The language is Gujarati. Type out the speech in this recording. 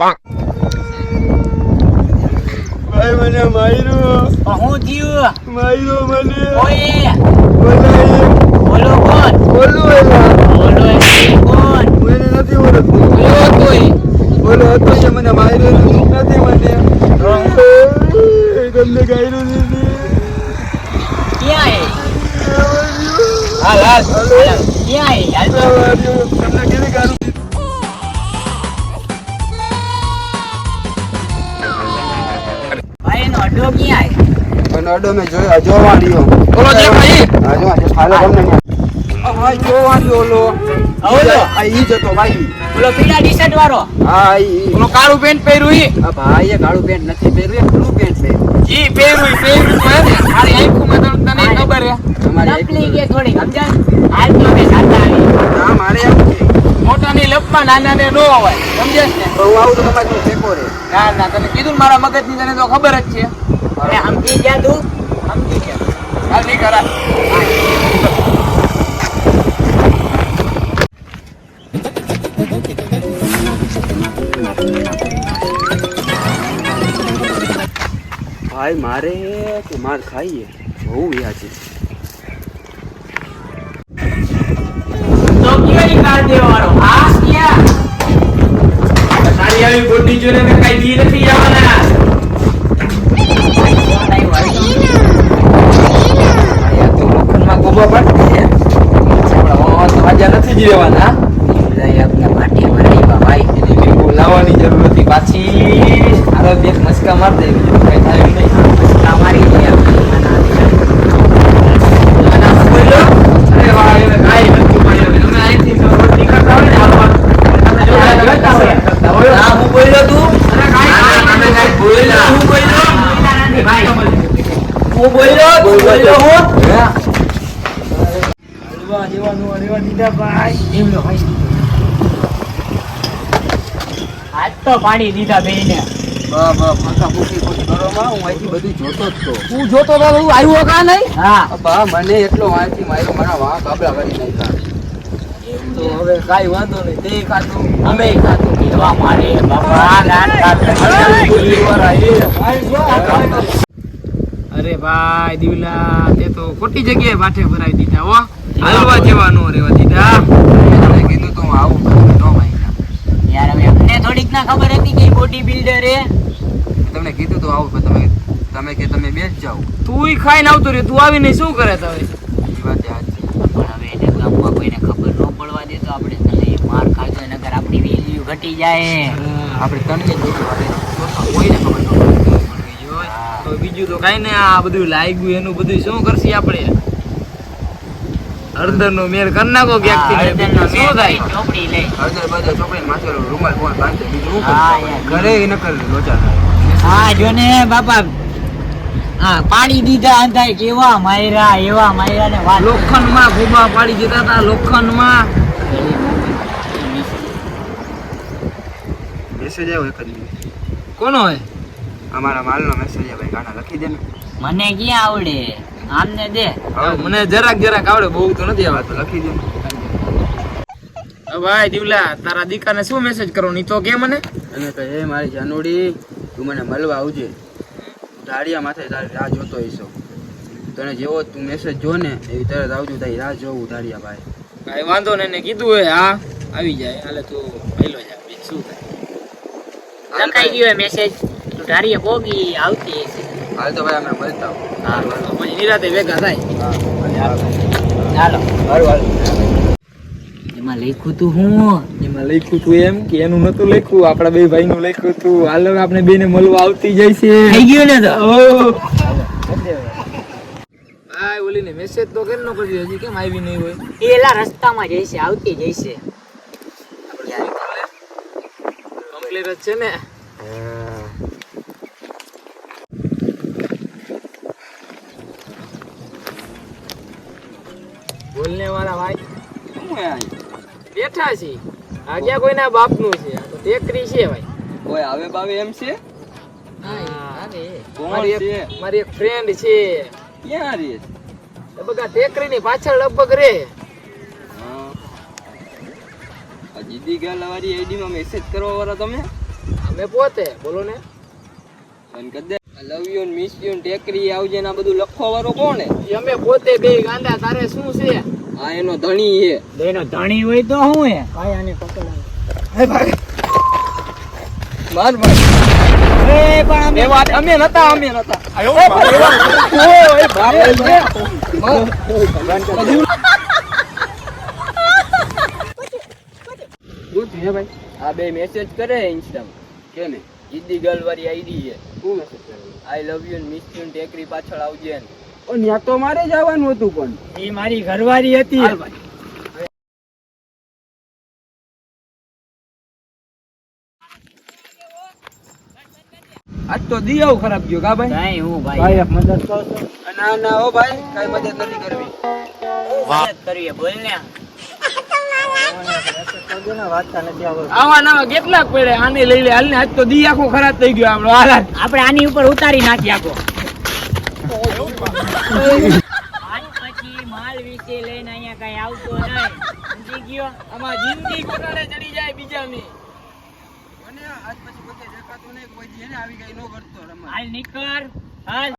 ભાઈ મને માર્યો. હું જીવ માર્યો મને. ઓય. બોલો કોણ? બોલું એલા. બોલો એ કોણ? મને નથી ઓળખતું. બોલો કોઈ બોલો હતો કે મને માર્યો નથી મને. તમને ગાયરું દીધી ક્યાં હાલ હાલ. ક્યાં તમને કેવી ગારું ભાઈ અડ્ડો ક્યાં મને અડો મેં જોયો જોવા રહ્યો બોલો જે ભાઈ. હા જો હાલો તમને. આ ભાઈ ઓલો. ઓલો? આ ઈ જ હતો ભાઈ. બોલો પીળા ટી વાળો? હા ઈ ઓલો કાળું પેન્ટ પહેર્યું ઈ? આ ભાઈએ કાળું પેન્ટ નથી પહેર્યું એ બ્લુ પેન્ટ પહેર્યું. ઈ ને તો તને ખબર હે? તમારે કે થોડી સમજણ હાલ તો આવી હા મારે આવું છે મોટાની લપમાં નાનાને નો હોય સમજે ને બહુ આવું તો તમારે ટેકો રે. ના ના તને કીધું ને મારા મગજની તને તો ખબર જ છે. સમજી ગયા તું? સમજી ગયા. હાલ નહીં કરા ભાઈ મારે કે માર ખાઈએ. બહુ તારી આવી ગોટી જોઈને કઈ કાંઈ દી નથી જવાના ભાઈ આ તો લોખંડમાં ગોબા પડતી છે આપણા તો વાજા નથી જ રહેવાના એની કંઈ બોલાવવાની જરૂર હતી પાછી બે મસ્કા માર દે બીજું કઈ થાય એમ નહીં અરે વાહ એને કાંઈ નથી મળ્યું તમે અહીંથી તો રોડ નીકળતા હોય ને હાલવા તમે જો આ જોતા હોય કરતા હોય હા, હું બોલ્યો તું અરે કાંઈ ના, ના, ના, કાંઈ બોલ્યો. હું બોલ્યો હું બોલ્યો તું બોલ્યો હું દીધા ભાઈ. આજ તો પાડી દીધા બા હું જોતો જ તો. તું જોતો આવ્યો કા નહીં? હા. બા મને એટલો વાંચી માર્યો મારા વાહ કાબલા કરી નાખ્યા. તો હવે કાઈ વાંધો નહીં. તે ખાતું અમે ખાતું પીવા મારે બાપા રાત રાત અરે ભાઈ દીવલા તે તો ખોટી જગ્યાએ પાઠે ભરાઈ દીધા હો. હાલવા જવાનું રેવા દીધા. મેં કીધું તો આવું નો મહિના યાર હવે અમને થોડીક ના ખબર હતી કે બોડી બિલ્ડર એ. તમને કીધું તો આવું પણ તમે તમે કે તમે બેસ જાઓ. તુંય ખાઈને આવતો રે તું આવીને શું કરે તો હવે એ વાત સાચી પણ હવે એને ગામમાં કોઈને ખબર ન પડવા દે તો આપણે માર ખાધો નગર આપણી વેલ્યુ ઘટી જાય. આપણે જોયું કોઈને ખબર ન પડે. બીજું તો કઈ ને આ બધું લાગ્યું એનું બધું શું કરશે આપણે? હળદર નો મેર કરી નાખો ક્યાંકથી ને બીજું શું થાય? ચોપડી લઈ. હળદર બળદર ચોપડી માથે રૂમાલ ફોન બાંધે બીજું ઘરે ન નકર લોચા થાય. હા જો ને બાપા. હા પાડી દીધા અંધાય કેવા માયરા એવા માયરા ને વાત. લોખંડમાં ભૂબા પાડી દીધા હતા લોખંડમાં મેસેજ આવ્યો એક જ કોનો હોય? અમારા માલનો મેસેજ આવે ગાના લખી દે ને. મને ક્યાં આવડે? આમને દે. હવે મને જરાક જરાક આવડે બહુ તો નથી આ આવડતું. લખી દે. ભાઈ દીવલા તારા દીકાને શું મેસેજ કરો ની તો કે મને? અને કહે હે મારી જાનુડી તું મને મળવા આવજે. ધાડિયા માથે તારી રાહ જોતો હઈશો. તને જેવો તું મેસેજ જો ને એવી તરત આવજો તારી રાહ જોવું ધાડિયા ભાઈ. કાંઈ વાંધો ને એને કીધું હોય હા આવી જાય. હાલે તું પહેલો જા બીજું શું થાય? લખાઈ ગયો મેસેજ તું ધારીએ બોગી આવતી હાલ તો ભાઈ અમે મળતા હા પછી નિરાતે ભેગા થાય. ચાલો એમાં લખ્યું તું હું. એમાં લખ્યું તું એમ કે એનું નતું લખ્યું આપણા બે ભાઈ નું લખ્યું તું. હાલ આપણે બે ને મળવા આવતી જાય છે. થઈ ગયું ને તો? ભાઈ ઓલી ને મેસેજ તો કેમ નો કરી હજી કેમ આવી નહીં હોય? એલા રસ્તામાં જઈશે આવતી જઈશે કમ્પ્લીટ જ છે ને? બોલને વાળા ભાઈ. શું હે આ? બેઠા છે. આગ્યા ક્યાં કોઈના બાપનું છે. આ તો ટેકરી છે ભાઈ. ઓય આવે બાવે એમ છે? કોણ મારી છે એક મારી એક ફ્રેન્ડ છે. ક્યાં રે લગભગ આ ટેકરીની પાછળ લગભગ રે જીદી ગેલ વાળી આઈડી માં મેસેજ કરવા વાળા તમે? અમે પોતે બોલો ને. લવ યુ મિસ યુ ટેકરી આવજે ને આ બધું લખવા વાળો કોણ હે? અમે પોતે બે ગાંડા તારે શું છે? આ એનો ધણી છે એનો ધણી હોય તો શું હે? ભાઈ આને પકડ માર માર એ પણ અમે વાત અમે નતા અમે નતા. એ ઓય બાપ રે માર. હે ભાઈ? આ બે મેસેજ કરે ઇન્સ્ટામાં કેને? ગર્લ વાળી આઈડી છે. શું મેસેજ કર્યો I love you miss you ટેકરી પાછળ આવજે પણ ત્યાં તો મારે જવાનું હતું પણ. એ મારી ઘરવાળી હતી. આજ તો દિયાઓ ખરાબ ગયો કા ભાઈ? નહીં હું ભાઈ. મદદ કરો ના ના ઓ ભાઈ કઈ મદદ નથી કરવી. મદદ કરીએ બોલ ને વાંચતા નથી આવડતું. આવા નવા કેટલાક પડે આને લઈ લે હાલને આજ તો દી આખો ખરાબ થઈ ગયો આપણો હાલ હાલ. આપણે આની ઉપર ઉતારી નાખી આખો. પછી માલ વિશે લઈને અહીંયા કઈ આવતો નહીં. સમજી ગયો? આમાં જિંદગી કોટાડે ચડી જાય બીજાની. અને આજ પછી બધે દેખાતું નહીં કોઈ જેને આવી ગઈ નો કરતો હાલ નીકળ હાલ.